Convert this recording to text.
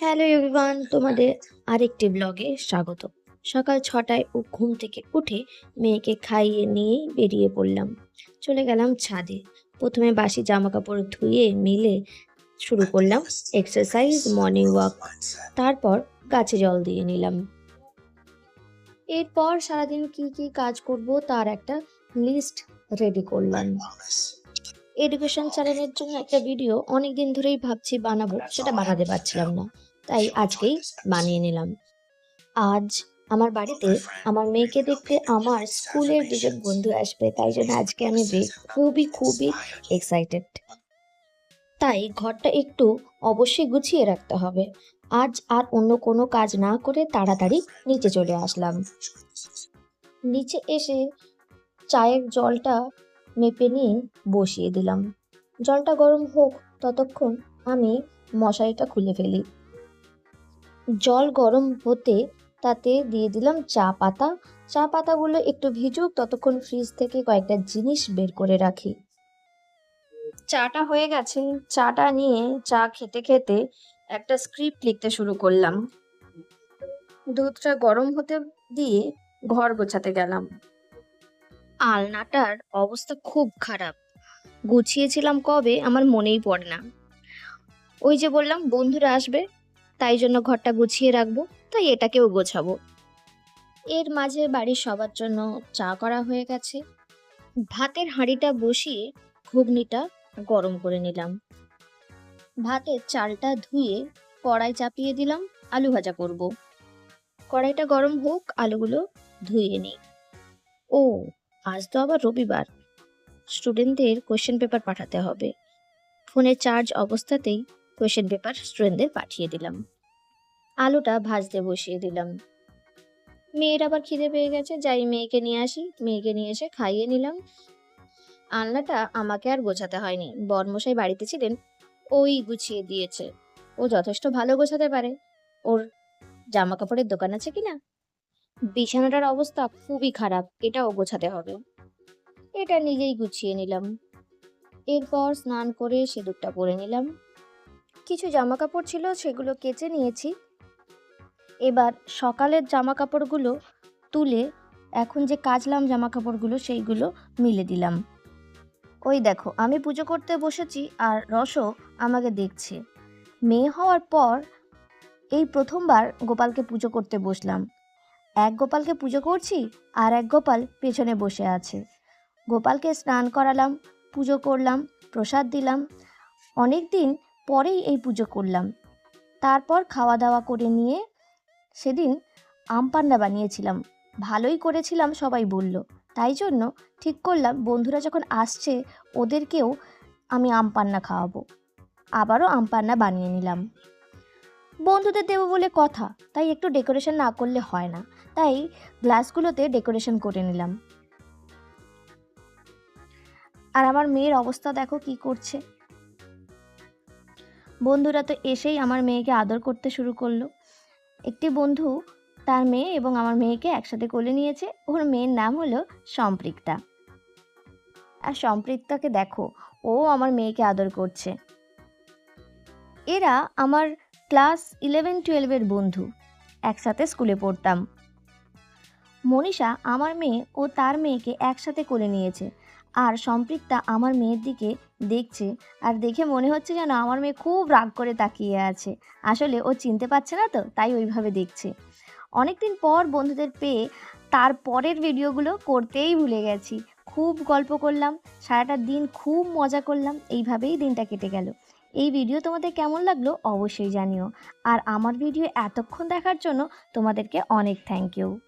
Hello everyone তোমাদের আরেকটি ব্লগে স্বাগত। সকাল ছটায় ও ঘুম থেকে উঠে মেয়েকে খাইয়ে নিয়ে বেরিয়ে পড়লাম। চলে গেলাম ছাদে। প্রথমে বাসি জামা কাপড় ধুয়ে মিলে শুরু করলাম এক্সারসাইজ মর্নিং ওয়াক তারপর গাছে জল দিয়ে নিলাম। এরপর সারাদিন কি কি কাজ করব তার একটা লিস্ট রেডি করলাম। এডুকেশন চ্যানেলের জন্য একটা ভিডিও অনেক দিন ধরেই ভাবছি বানাবো, সেটা বানাতে পারছিলাম না। তাই আজকেই বানিয়ে নিলাম। আজ আমার বাড়িতে আমার মেয়েকে দেখতে আমার স্কুলের দুজন বন্ধু আসবে তাই জন্য আজকে আমি খুবই খুবই এক্সাইটেড তাই ঘরটা একটু অবশ্যই গুছিয়ে রাখতে হবে। আজ আর অন্য কোনো কাজ না করে তাড়াতাড়ি নিচে চলে আসলাম। নিচে এসে চায়ের জলটা মেপে নিয়ে বসিয়ে দিলাম। জলটা গরম হোক ততক্ষণ আমি মশারিটা খুলে ফেলি। জল গরম হতে তাতে দিয়ে দিলাম চা পাতা। চা পাতাগুলো একটু ভিজুক, ততক্ষণ ফ্রিজ থেকে কয়েকটা জিনিস বের করে রাখি। চাটা হয়ে গেছে। চাটা নিয়ে চা খেতে খেতে একটা স্ক্রিপ্ট লিখতে শুরু করলাম। দুধটা গরম হতে দিয়ে ঘর গোছাতে গেলাম। আলনাটার অবস্থা খুব খারাপ। গুছিয়েছিলাম কবে আমার মনেই পড়ে না। ওই যে বললাম, বন্ধুরা আসবে তাই জন্য ঘরটা গুছিয়ে রাখব, তাই এটাকেও গোছাবো। এর মাঝে বাড়ির সবার জন্য চা করা হয়ে গেছে। ভাতের হাঁড়িটা বসিয়ে ঘুগনিটা গরম করে নিলাম। ভাতের চালটা ধুয়ে কড়াই চাপিয়ে দিলাম, আলু ভাজা করব। কড়াইটা গরম হোক, আলুগুলো ধুয়ে নিই। ও, আজ তো আবার রবিবার। স্টুডেন্টদের কোয়েশ্চেন পেপার পাঠাতে হবে। ফোনে চার্জ অবস্থাতেই কোয়েশ্চেন পেপার স্টুডেন্টদের পাঠিয়ে দিলাম। আলুটা ভাজতে বসিয়ে দিলাম। মেয়ের আবার খিদে পেয়ে গেছে, যাই মেয়েকে নিয়ে আসি। মেয়েকে নিয়ে এসে খাইয়ে নিলাম। আলনাটা আমাকে আর গোছাতে হয়নি। বরমশাই বাড়িতে ছিলেন, ওই গুছিয়ে দিয়েছে। ও যথেষ্ট ভালো গোছাতে পারে। ওর জামা কাপড়ের দোকান আছে কিনা? বিছানাটার অবস্থা খুবই খারাপ, এটাও গোছাতে হবে। এটা নিজেই গুছিয়ে নিলাম। এরপর স্নান করে সিঁদুরটা পরে নিলাম। কিছু জামা কাপড় ছিল, সেগুলো কেচে নিয়েছি। এবার সকালের জামা কাপড়গুলো তুলে এখন যে কাচলাম জামা কাপড়গুলো সেইগুলো মিলে দিলাম। ওই দেখো, আমি পুজো করতে বসেছি আর রসও আমাকে দেখছে। মেয়ে হওয়ার পর এই প্রথমবার গোপালকে পুজো করতে বসলাম। এক গোপালকে পুজো করছি আর এক গোপাল পেছনে বসে আছে। গোপালকে স্নান করালাম, পুজো করলাম, প্রসাদ দিলাম। অনেক দিন পরেই এই পুজো করলাম। তারপর খাওয়া দাওয়া করে নিয়ে সেদিন আম পান্না বানিয়েছিলাম। ভালোই করেছিলাম, সবাই বলল। তাই জন্য ঠিক করলাম, বন্ধুরা যখন আসছে, ওদেরকেও আমি আম পান্না খাওয়াবো। আবারও আম পান্না বানিয়ে নিলাম। বন্ধুদের দেবো বলে কথা, তাই একটু ডেকোরেশন না করলে হয় না। তাই গ্লাসগুলোতে ডেকোরেশন করে নিলাম। আর আমার মেয়ের অবস্থা দেখো কি করছে। বন্ধুরা তো এসেই আমার মেয়েকে আদর করতে শুরু করল। একটি বন্ধু তার মেয়ে এবং আমার মেয়েকে একসাথে কোলে নিয়েছে। ওর মেয়ের নাম হলো সম্পৃক্তা। আর সম্পৃক্তাকে দেখো, ও আমার মেয়েকে আদর করছে। এরা আমার ক্লাস ইলেভেন টুয়েলভের বন্ধু। একসাথে স্কুলে পড়তাম। মনীষা আমার মেয়ে ও তার মেয়েকে একসাথে কোলে নিয়েছে। আর সম্পৃক্তা আমার মেয়ের দিকে দেখছে আর দেখে মনে হচ্ছে যেন আমার মেয়ে খুব রাগ করে তাকিয়ে আছে। আসলে ও চিনতে পারছে না তো, তাই ওইভাবে দেখছে। অনেকদিন পর বন্ধুদের পেয়ে তার পরের ভিডিওগুলো করতেই ভুলে গেছি। খুব গল্প করলাম, সারাটা দিন খুব মজা করলাম, এইভাবেই দিনটা কেটে গেল। এই ভিডিও তোমাদের কেমন লাগল অবশ্যই জানিও। আর আমার ভিডিও এতক্ষণ দেখার জন্য তোমাদেরকে অনেক থ্যাংক ইউ